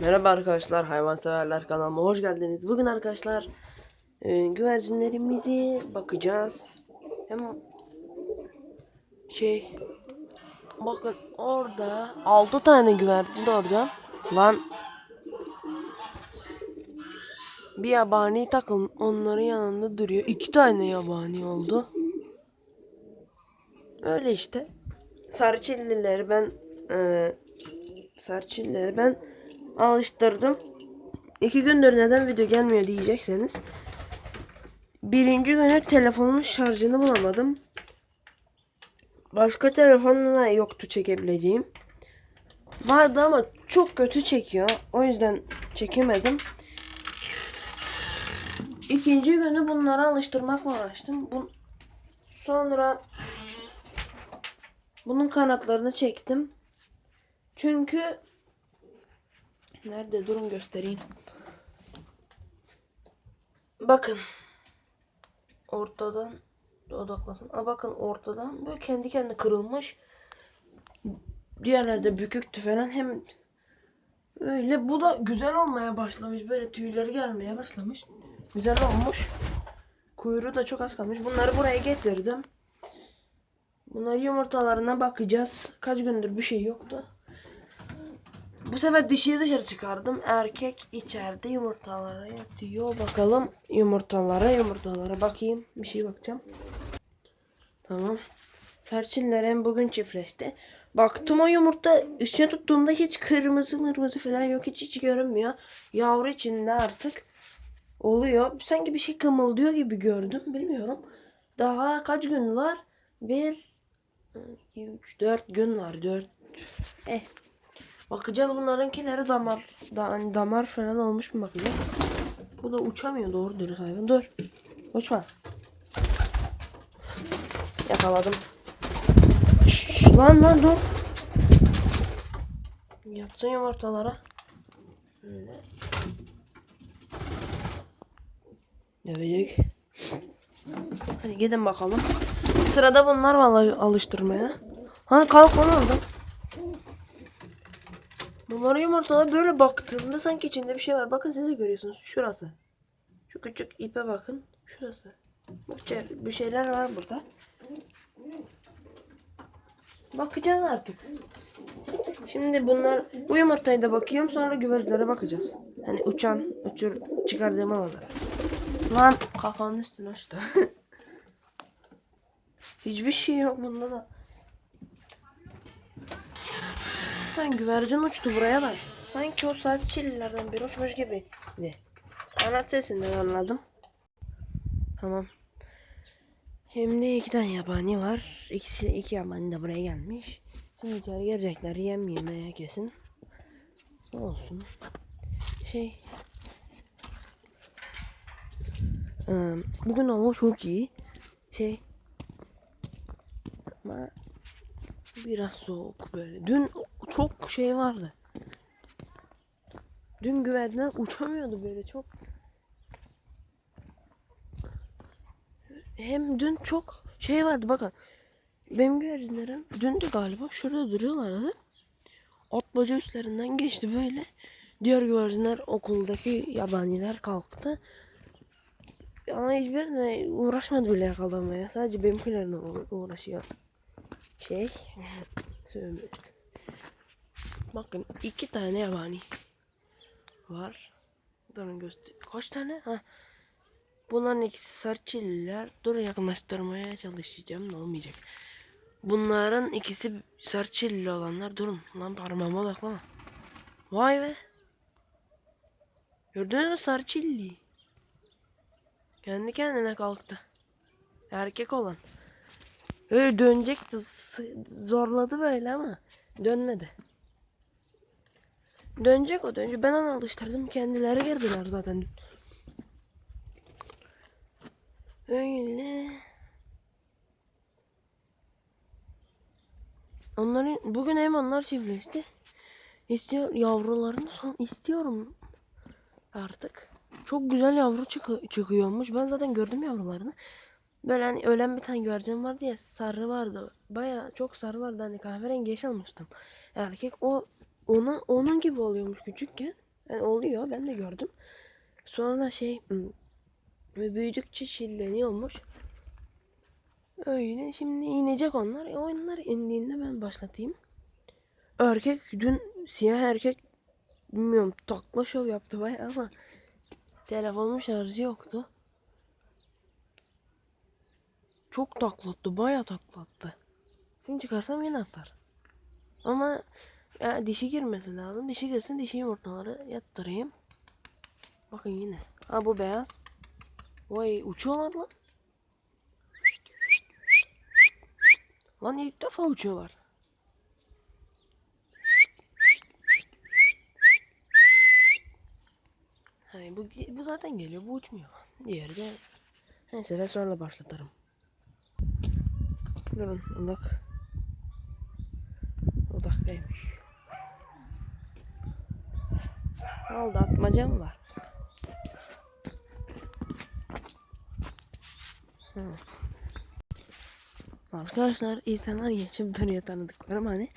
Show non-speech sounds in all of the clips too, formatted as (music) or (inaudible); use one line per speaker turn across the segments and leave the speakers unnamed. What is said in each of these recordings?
Merhaba arkadaşlar, hayvanseverler kanalıma hoş geldiniz. Bugün arkadaşlar e, güvercinlerimizi bakacağız. Hem şey bakın orada 6 tane güvercin orada. Lan bir yabani takım onların yanında duruyor. 2 tane yabani oldu. Öyle işte. Sarçillileri ben e, Sarçillileri ben alıştırdım. İki gündür neden video gelmiyor diyecekseniz. Birinci günü telefonumun şarjını bulamadım. Başka telefonla yoktu çekebileceğim. Vardı ama çok kötü çekiyor. O yüzden çekemedim. İkinci günü bunlara alıştırmakla uğraştım. Bu... Sonra bunun kanatlarını çektim. Çünkü Nerede? Durun göstereyim. Bakın. Ortadan odaklasın. Aa, bakın ortadan böyle kendi kendine kırılmış. Diğerlerde büküktü falan. Hem öyle bu da güzel olmaya başlamış. Böyle tüyleri gelmeye başlamış. Güzel olmuş. Kuyruğu da çok az kalmış. Bunları buraya getirdim. Bunlar yumurtalarına bakacağız. Kaç gündür bir şey yoktu. Bu sefer dişiyi dışarı çıkardım. Erkek içeride yumurtalara yatıyor. Bakalım yumurtalara yumurtalara bakayım. Bir şey bakacağım. Tamam. Serçinlerim bugün çiftleşti. Baktım o yumurta üstüne tuttuğumda hiç kırmızı mırmızı falan yok. Hiç hiç görünmüyor. Yavru içinde artık oluyor. Sanki bir şey kımıldıyor gibi gördüm. Bilmiyorum. Daha kaç gün var? Bir, iki, üç, dört gün var. Dört. Eh Bakacağız bunlarınkileri damar da, hani damar falan olmuş mu bakacağız. Bu da uçamıyor doğru dürüst hayvan. Dur. Uçma. Yakaladım. Şşş, lan lan dur. Yatsın yumurtalara. Böyle. Dövecek. Hadi gidin bakalım. Sırada bunlar var alıştırmaya. Hani kalk onu orada. Bunlara yumurtalar böyle baktığımda sanki içinde bir şey var. Bakın siz de görüyorsunuz. Şurası. Şu küçük ipe bakın. Şurası. Bak bir şeyler var burada. Bakacağız artık. Şimdi bunlar bu yumurtayı da bakıyorum sonra güvercinlere bakacağız. Hani uçan, uçur çıkardığım alanda. Lan kafanın üstüne uçtu. (laughs) Hiçbir şey yok bunda da. Sen güvercin uçtu buraya bak. Sanki o sarçillerden bir uçmuş gibi. Ne? Kanat sesinden anladım. Tamam. Şimdi iki tane yabani var. İkisi iki yabani de buraya gelmiş. Şimdi içeri gelecekler. Yem yemeye kesin. Olsun. Şey. Bugün hava çok iyi. Şey. Ama biraz soğuk böyle. Dün çok şey vardı. Dün güvercinler uçamıyordu böyle çok. Hem dün çok şey vardı bakın. Benim güvercinlerim dündü galiba şurada duruyorlardı. Ot baca üstlerinden geçti böyle. Diğer güvercinler okuldaki yabaniler kalktı. Ama hiçbirine uğraşmadı bile yakalamaya. Sadece benimkilerine uğraşıyor. Şey. (laughs) Söyle. Bakın iki tane yabani var. Durun göster. Kaç tane? Ha. Bunların ikisi sarçiller. Dur yakınlaştırmaya çalışacağım. Ne olmayacak. Bunların ikisi sarçilli olanlar. Durun. Lan parmağıma odaklama. Vay be. Gördünüz mü sarçilli? Kendi kendine kalktı. Erkek olan. Öyle dönecekti. Zorladı böyle ama dönmedi. Dönecek o dönecek. Ben onu alıştırdım. Kendileri girdiler zaten. Öyle. Onların bugün hem onlar çiftleşti. İstiyor yavrularını son istiyorum artık. Çok güzel yavru çıkı, çıkıyormuş. Ben zaten gördüm yavrularını. Böyle hani ölen bir tane güvercin vardı ya sarı vardı. Baya çok sarı vardı hani kahverengi yeşil almıştım. Erkek o ona onun gibi oluyormuş küçükken. Yani oluyor ben de gördüm. Sonra şey hmm, ve büyüdükçe şilleniyormuş. Öyle şimdi inecek onlar. E, onlar indiğinde ben başlatayım. Erkek dün siyah erkek bilmiyorum takla şov yaptı bayağı ama telefonun şarjı yoktu. Çok taklattı bayağı taklattı. Şimdi çıkarsam yine atar. Ama ya dişi girmesi lazım. Dişi girsin dişi yumurtaları yattırayım. Bakın yine. Ha bu beyaz. Vay uçuyorlar lan. Lan ilk defa uçuyorlar. Hayır bu, bu zaten geliyor. Bu uçmuyor. Diğeri de neyse ben sonra başlatırım. Durun odak. Odaktaymış. Ne oldu var? Hı. Arkadaşlar insanlar geçip duruyor tanıdıklarım hani.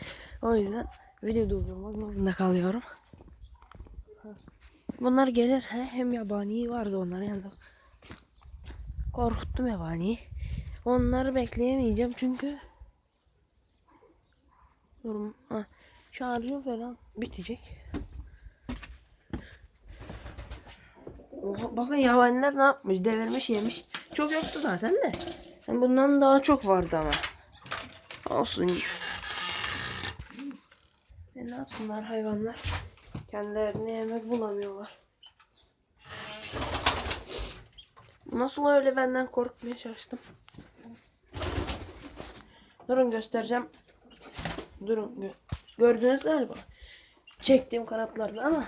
O yüzden video durdurmak zorunda kalıyorum. Bunlar gelir he, hem yabani vardı onların yanında. Korkuttum yabaniyi. Onları bekleyemeyeceğim çünkü Durum ha, şarjım falan bitecek. Oha, bakın yabaniler ne yapmış? Devirmiş yemiş. Çok yoktu zaten de. Yani bundan daha çok vardı ama. Olsun. E ne yapsınlar hayvanlar? Kendilerine yemek bulamıyorlar. Nasıl öyle benden korkmaya çalıştım. Durun göstereceğim. Durun gö gördünüz galiba. Çektiğim kanatlarla ama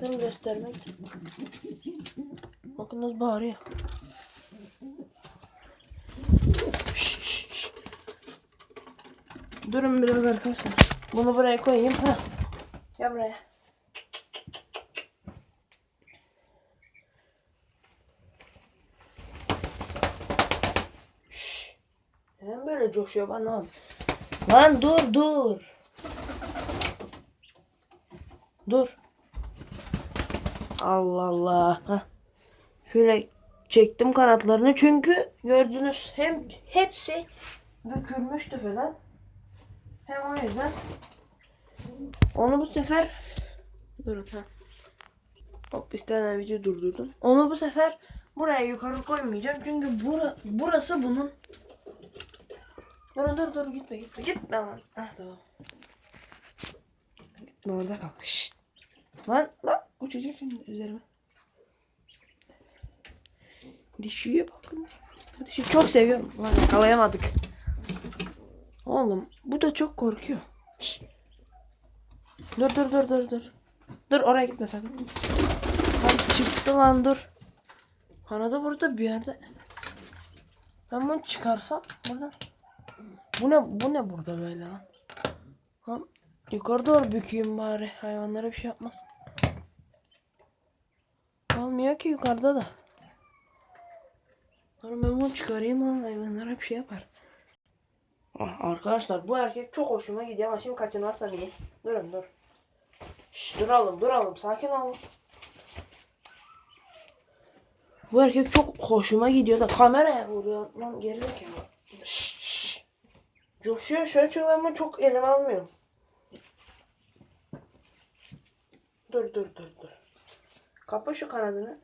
durun göstermek. Bakın bağırıyor. Şş, şş. Durun biraz arkadaşlar. Bunu buraya koyayım. Ha. Gel buraya. Neden böyle coşuyor bana anlamadım. Lan dur dur. Dur. Allah Allah. Hah. Şöyle çektim kanatlarını çünkü gördünüz hem hepsi bükülmüştü falan. Hem o yüzden onu bu sefer durun ha. Hop istenen video durdurdum. Onu bu sefer buraya yukarı koymayacağım çünkü bura, burası bunun Dur dur dur gitme gitme gitme lan. Ah tamam. Gitme orada kal. Şşt. Lan lan uçacak şimdi üzerime. Dişiye bakın. Dişi çok seviyorum. Lan yakalayamadık. Oğlum bu da çok korkuyor. Dur dur dur dur dur. Dur oraya gitme sakın. Lan çıktı lan dur. Kanadı burada bir yerde. Ben bunu çıkarsam buradan. Bu ne bu ne burada böyle lan? Lan yukarı doğru bükeyim bari. Hayvanlara bir şey yapmaz. Kalmıyor ki yukarıda da. Sonra ben bunu çıkarayım lan hayvanlara şey yapar. Ah, arkadaşlar bu erkek çok hoşuma gidiyor ama şimdi kaçınmazsa iyi. Durun dur. Şş, duralım duralım sakin olun. Bu erkek çok hoşuma gidiyor da kameraya vuruyor. Lan gerizekalı. Şş, şş. Coşuyor şöyle çünkü ben bunu çok elime almıyorum. Dur dur dur dur. Kapa şu kanadını.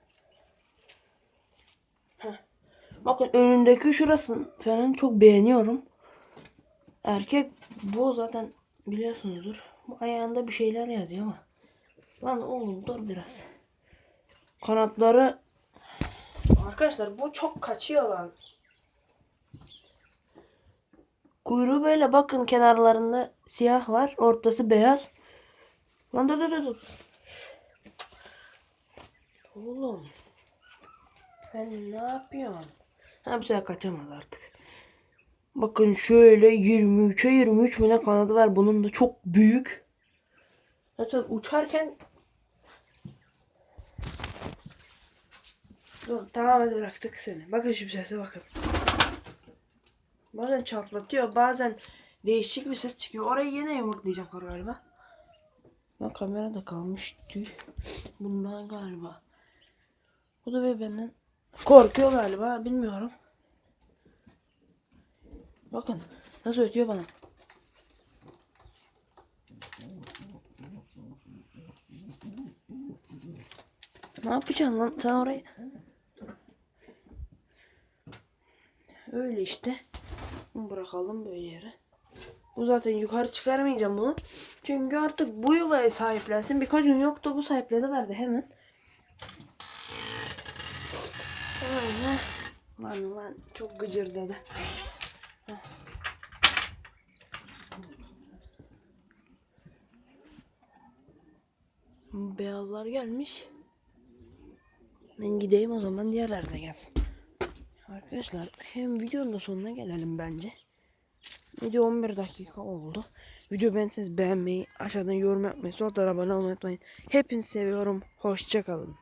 Bakın önündeki şurasını falan çok beğeniyorum. Erkek bu zaten biliyorsunuzdur. Bu ayağında bir şeyler yazıyor ama. Lan oğlum dur biraz. Kanatları Arkadaşlar bu çok kaçıyor lan. Kuyruğu böyle bakın kenarlarında siyah var. Ortası beyaz. Lan dur dur dur. dur. Oğlum. Ben ne yapıyorum? Ha bu sefer kaçamaz artık. Bakın şöyle 23'e 23 mi ne kanadı var. Bunun da çok büyük. Zaten uçarken Dur tamamen bıraktık seni. Bakın şimdi sese bakın. Bazen çatlatıyor bazen değişik bir ses çıkıyor. Orayı yine yumurtlayacaklar galiba. Lan kamera da kalmış tüy. Bundan galiba. Bu da benden korkuyor galiba bilmiyorum. Bakın nasıl ötüyor bana. Ne yapacaksın lan sen orayı? Öyle işte. Bırakalım böyle yere. Bu zaten yukarı çıkarmayacağım bunu. Çünkü artık bu yuvaya sahiplensin. Birkaç gün yoktu bu sahipleniverdi hemen. Öyle. Lan lan çok gıcır dedi. Beyazlar gelmiş. Ben gideyim o zaman diğerler de gelsin. Arkadaşlar hem videonun da sonuna gelelim bence. Video 11 dakika oldu. Video beğenseniz beğenmeyi, aşağıdan yorum yapmayı, tarafa abone olmayı unutmayın. Hepinizi seviyorum. Hoşçakalın.